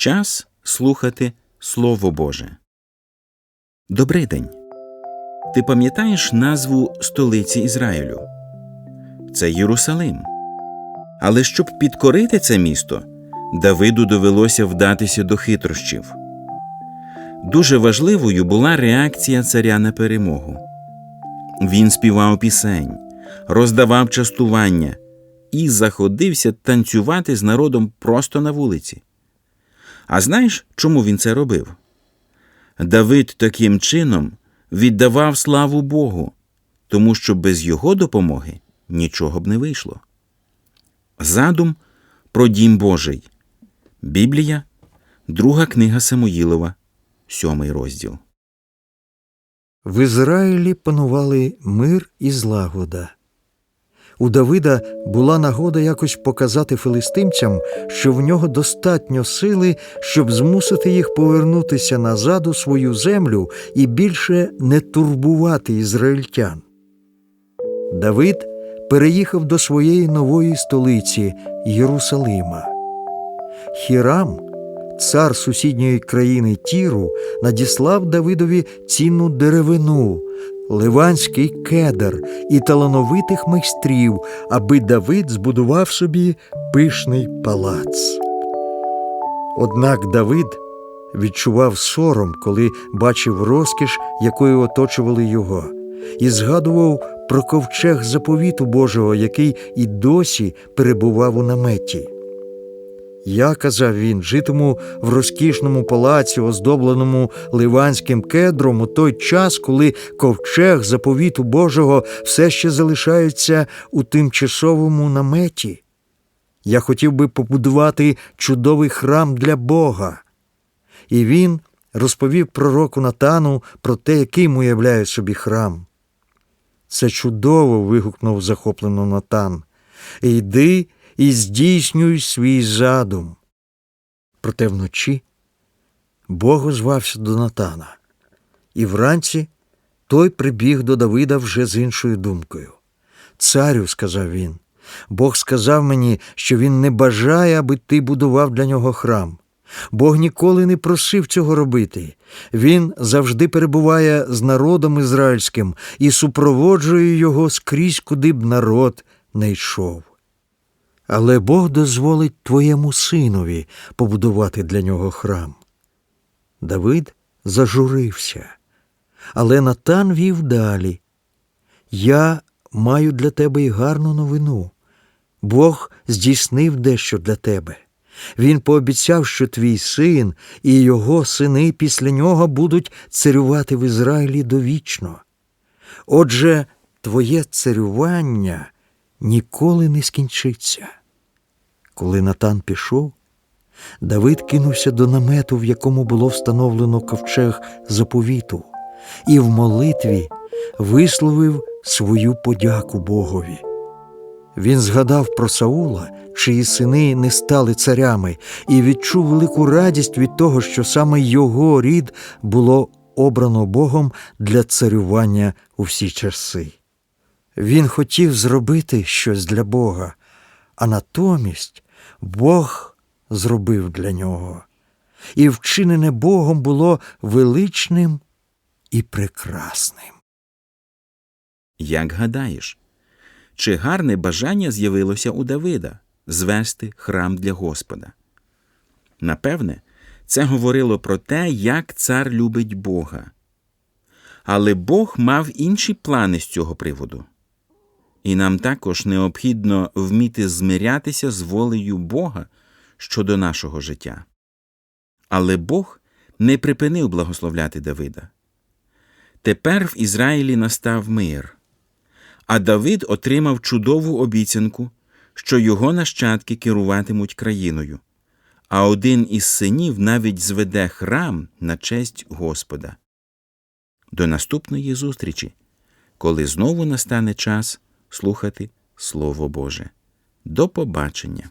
Час слухати Слово Боже. Добрий день. Ти пам'ятаєш назву столиці Ізраїлю? Це Єрусалим. Але щоб підкорити це місто, Давиду довелося вдатися до хитрощів. Дуже важливою була реакція царя на перемогу. Він співав пісень, роздавав частування і заходився танцювати з народом просто на вулиці. А знаєш, чому він це робив? Давид таким чином віддавав славу Богу, тому що без його допомоги нічого б не вийшло. Задум про дім Божий. Біблія, друга книга Самуїлова, сьомий розділ. В Ізраїлі панували мир і злагода. У Давида була нагода якось показати филистимцям, що в нього достатньо сили, щоб змусити їх повернутися назад у свою землю і більше не турбувати ізраїльтян. Давид переїхав до своєї нової столиці Єрусалима. Хірам, цар сусідньої країни Тіру, надіслав Давидові цінну деревину, ливанський кедр і талановитих майстрів, аби Давид збудував собі пишний палац. Однак Давид відчував сором, коли бачив розкіш, якою оточували його, і згадував про ковчег заповіту Божого, який і досі перебував у наметі. Я, казав він, житиму в розкішному палаці, оздобленому ливанським кедром у той час, коли ковчег заповіту Божого все ще залишається у тимчасовому наметі. Я хотів би побудувати чудовий храм для Бога. І він розповів пророку Натану про те, яким уявляє собі храм. Це чудово. вигукнув захоплено Натан. Йди і здійснюй свій задум. Проте вночі Бог озвався до Натана, і вранці той прибіг до Давида вже з іншою думкою. Царю, сказав він, Бог сказав мені, що він не бажає, аби ти будував для нього храм. Бог ніколи не просив цього робити. Він завжди перебуває з народом ізраїльським і супроводжує його скрізь, куди б народ не йшов. Але Бог дозволить твоєму синові побудувати для нього храм. Давид зажурився, але Натан вів далі. Я маю для тебе й гарну новину. Бог здійснив дещо для тебе. Він пообіцяв, що твій син і його сини після нього будуть царювати в Ізраїлі довічно. Отже, твоє царювання ніколи не скінчиться. Коли Натан пішов, Давид кинувся до намету, в якому було встановлено ковчег заповіту, і в молитві висловив свою подяку Богові. Він згадав про Саула, чиї сини не стали царями, і відчув велику радість від того, що саме його рід було обрано Богом для царювання у всі часи. Він хотів зробити щось для Бога, а натомість Бог зробив для нього, і вчинене Богом було величним і прекрасним. Як гадаєш, чи гарне бажання з'явилося у Давида звести храм для Господа? Напевне, це говорило про те, як цар любить Бога. Але Бог мав інші плани з цього приводу. І нам також необхідно вміти змирятися з волею Бога щодо нашого життя. Але Бог не припинив благословляти Давида. Тепер в Ізраїлі настав мир, а Давид отримав чудову обіцянку, що його нащадки керуватимуть країною, а один із синів навіть зведе храм на честь Господа. До наступної зустрічі, коли знову настане час слухати Слово Боже. До побачення!